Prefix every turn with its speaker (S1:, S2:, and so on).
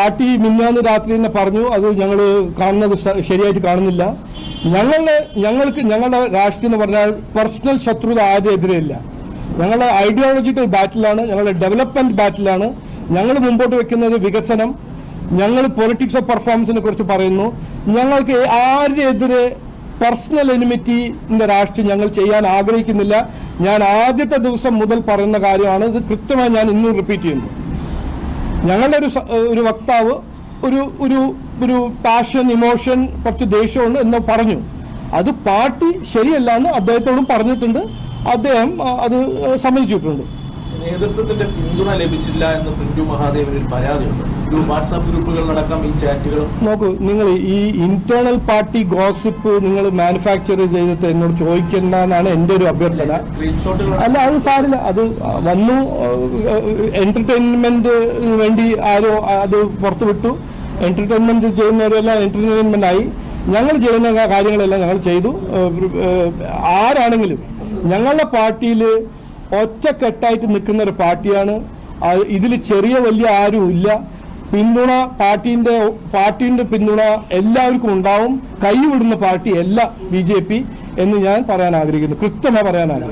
S1: Party മിന്നാന്ന് രാത്രി തന്നെ പറഞ്ഞു അത് ഞങ്ങൾ കാണുന്നത് ശരിയായിട്ട് കാണുന്നില്ല. ഞങ്ങളുടെ ഞങ്ങൾക്ക് ഞങ്ങളുടെ രാഷ്ട്രീയം എന്ന് പറഞ്ഞാൽ പേഴ്സണൽ ശത്രുത ആരും എതിരെയില്ല. ഞങ്ങളുടെ ഐഡിയോളജിക്കൽ ബാറ്റിലാണ് ഞങ്ങളുടെ ഡെവലപ്മെന്റ് ബാറ്റിലാണ് ഞങ്ങൾ മുമ്പോട്ട് വെക്കുന്നത് വികസനം. ഞങ്ങൾ പൊളിറ്റിക്സ് ഓഫ് പെർഫോമൻസിനെ കുറിച്ച് പറയുന്നു. ഞങ്ങൾക്ക് ആരുടെ എതിരെ പേഴ്സണൽ എനിമിറ്റിന്റെ രാഷ്ട്രീയം ഞങ്ങൾ ചെയ്യാൻ ആഗ്രഹിക്കുന്നില്ല. ഞാൻ ആദ്യത്തെ ദിവസം മുതൽ പറയുന്ന കാര്യമാണ് ഇത് കൃത്യമായി ഞാൻ ഇന്നും റിപ്പീറ്റ് ചെയ്യുന്നു. ഞങ്ങളുടെ ഒരു ഒരു വക്താവ് ഒരു ഒരു ഒരു പാഷൻ ഇമോഷൻ കുറച്ച് ദേഷ്യമുണ്ട് എന്ന് പറഞ്ഞു. അത് പാർട്ടി ശരിയല്ല എന്ന് അദ്ദേഹത്തോടും പറഞ്ഞിട്ടുണ്ട്. അദ്ദേഹം അത് സമ്മതിച്ചിട്ടുണ്ട്.
S2: നേതൃത്വത്തിന്റെ പിന്തുണ ലഭിച്ചില്ല എന്ന് പിന്തു മഹാദേവനിൽ പരാതിയുണ്ട്. വാട്സാപ്പ് ഗ്രൂപ്പുകളിലടക്കം ഈ ചാറ്റുകളും
S1: നോക്കൂ നിങ്ങൾ ഈ ഇന്റേണൽ പാർട്ടി ഗോസിപ്പ് നിങ്ങൾ മാനുഫാക്ചർ ചെയ്തിട്ട് എന്നോട് ചോദിക്കണ്ടെന്നാണ് എന്റെ ഒരു അഭ്യർത്ഥന. അല്ല അത് സാരില്ല അത് വന്നു എന്റർടൈൻമെന്റ് വേണ്ടി ആരോ അത് പുറത്തുവിട്ടു. എന്റർടൈൻമെന്റ് ചെയ്യുന്നവരെല്ലാം എന്റർടൈൻമെന്റ് ആയി. ഞങ്ങൾ ചെയ്യുന്ന കാര്യങ്ങളെല്ലാം ഞങ്ങൾ ചെയ്തു. ആരാണെങ്കിലും ഞങ്ങളുടെ പാർട്ടിയിൽ ഒറ്റക്കെട്ടായിട്ട് നിൽക്കുന്ന ഒരു പാർട്ടിയാണ് ഇതിൽ ചെറിയ വലിയ ആരും ഇല്ല. പിന്തുണ പാർട്ടിന്റെ പാർട്ടിന്റെ പിന്തുണ എല്ലാവർക്കും ഉണ്ടാവും. കൈവിടുന്ന പാർട്ടിയല്ല ബി ജെ പി എന്ന് ഞാൻ പറയാൻ ആഗ്രഹിക്കുന്നു. കൃത്യമായി പറയാനാണ്